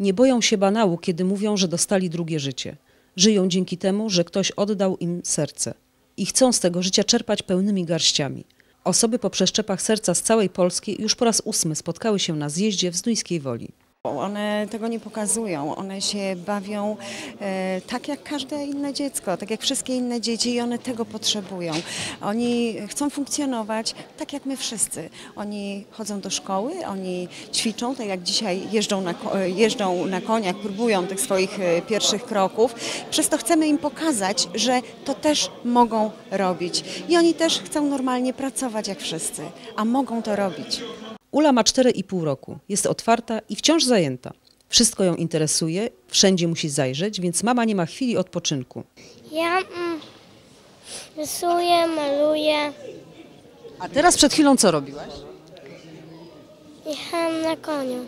Nie boją się banału, kiedy mówią, że dostali drugie życie. Żyją dzięki temu, że ktoś oddał im serce. I chcą z tego życia czerpać pełnymi garściami. Osoby po przeszczepach serca z całej Polski już po raz ósmy spotkały się na zjeździe w Zduńskiej Woli. One tego nie pokazują, one się bawią e, tak jak każde inne dziecko, tak jak wszystkie inne dzieci i one tego potrzebują. Oni chcą funkcjonować tak jak my wszyscy. Oni chodzą do szkoły, oni ćwiczą, tak jak dzisiaj jeżdżą na, jeżdżą na koniach, próbują tych swoich e, pierwszych kroków. Przez to chcemy im pokazać, że to też mogą robić. I oni też chcą normalnie pracować jak wszyscy, a mogą to robić. Ula ma 4,5 roku, jest otwarta i wciąż zajęta. Wszystko ją interesuje, wszędzie musi zajrzeć, więc mama nie ma chwili odpoczynku. Ja mm, rysuję, maluję. A teraz przed chwilą co robiłaś? Jechałam na koniu.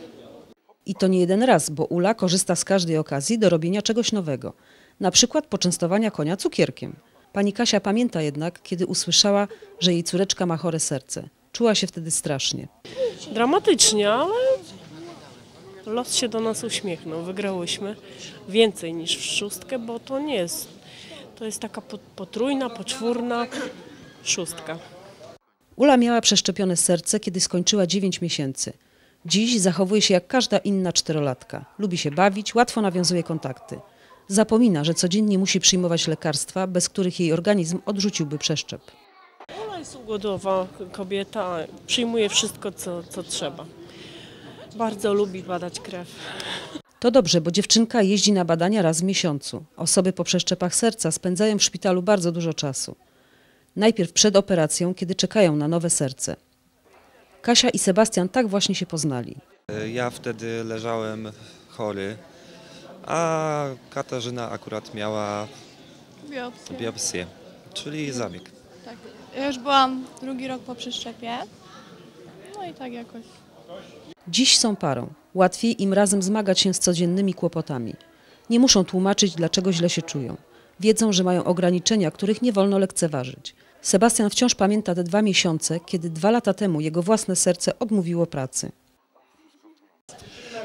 I to nie jeden raz, bo Ula korzysta z każdej okazji do robienia czegoś nowego. Na przykład poczęstowania konia cukierkiem. Pani Kasia pamięta jednak, kiedy usłyszała, że jej córeczka ma chore serce. Czuła się wtedy strasznie. Dramatycznie, ale los się do nas uśmiechnął. Wygrałyśmy więcej niż w szóstkę, bo to nie jest. To jest taka po- potrójna, poczwórna szóstka. Ula miała przeszczepione serce, kiedy skończyła 9 miesięcy. Dziś zachowuje się jak każda inna czterolatka. Lubi się bawić, łatwo nawiązuje kontakty. Zapomina, że codziennie musi przyjmować lekarstwa, bez których jej organizm odrzuciłby przeszczep. Ugodowa kobieta, przyjmuje wszystko, co, co trzeba. Bardzo lubi badać krew. To dobrze, bo dziewczynka jeździ na badania raz w miesiącu. Osoby po przeszczepach serca spędzają w szpitalu bardzo dużo czasu. Najpierw przed operacją, kiedy czekają na nowe serce. Kasia i Sebastian tak właśnie się poznali. Ja wtedy leżałem chory, a Katarzyna akurat miała Biopsję. biopsję, czyli zabieg. Tak. Ja już byłam drugi rok po przeszczepie. No i tak jakoś. Dziś są parą. Łatwiej im razem zmagać się z codziennymi kłopotami. Nie muszą tłumaczyć, dlaczego źle się czują. Wiedzą, że mają ograniczenia, których nie wolno lekceważyć. Sebastian wciąż pamięta te dwa miesiące, kiedy dwa lata temu jego własne serce odmówiło pracy.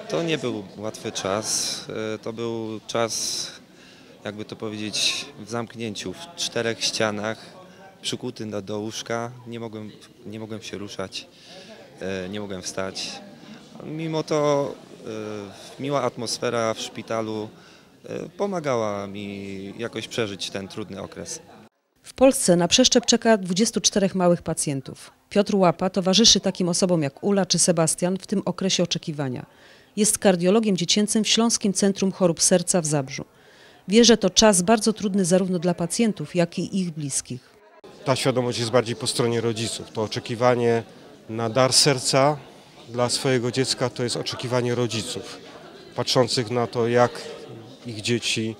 To nie był łatwy czas, e, to był czas, jakby to powiedzieć, w zamknięciu, w czterech ścianach, przykuty do, do łóżka, nie mogłem, nie mogłem się ruszać, e, nie mogłem wstać. Mimo to e, miła atmosfera w szpitalu e, pomagała mi jakoś przeżyć ten trudny okres. W Polsce na przeszczep czeka 24 małych pacjentów. Piotr Łapa towarzyszy takim osobom jak Ula czy Sebastian w tym okresie oczekiwania. Jest kardiologiem dziecięcym w Śląskim Centrum Chorób Serca w Zabrzu. Wie, że to czas bardzo trudny zarówno dla pacjentów, jak i ich bliskich. Ta świadomość jest bardziej po stronie rodziców. To oczekiwanie na dar serca dla swojego dziecka to jest oczekiwanie rodziców, patrzących na to, jak ich dzieci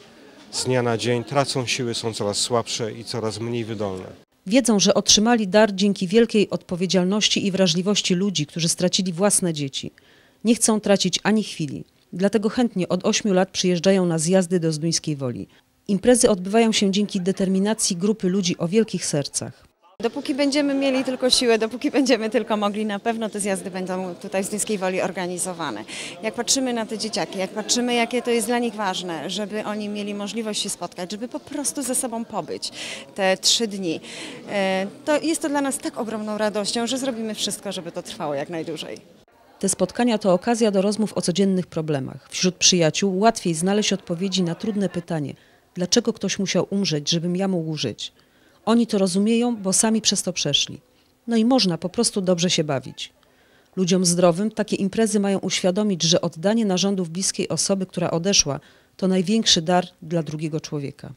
z dnia na dzień tracą siły, są coraz słabsze i coraz mniej wydolne. Wiedzą, że otrzymali dar dzięki wielkiej odpowiedzialności i wrażliwości ludzi, którzy stracili własne dzieci. Nie chcą tracić ani chwili. Dlatego chętnie od 8 lat przyjeżdżają na zjazdy do Zduńskiej Woli. Imprezy odbywają się dzięki determinacji grupy ludzi o wielkich sercach. Dopóki będziemy mieli tylko siłę, dopóki będziemy tylko mogli, na pewno te zjazdy będą tutaj w Zduńskiej Woli organizowane. Jak patrzymy na te dzieciaki, jak patrzymy, jakie to jest dla nich ważne, żeby oni mieli możliwość się spotkać, żeby po prostu ze sobą pobyć te trzy dni, e, to jest to dla nas tak ogromną radością, że zrobimy wszystko, żeby to trwało jak najdłużej. Te spotkania to okazja do rozmów o codziennych problemach. Wśród przyjaciół łatwiej znaleźć odpowiedzi na trudne pytanie: dlaczego ktoś musiał umrzeć, żebym ja mógł żyć? Oni to rozumieją, bo sami przez to przeszli. No i można po prostu dobrze się bawić. Ludziom zdrowym takie imprezy mają uświadomić, że oddanie narządów bliskiej osoby, która odeszła, to największy dar dla drugiego człowieka.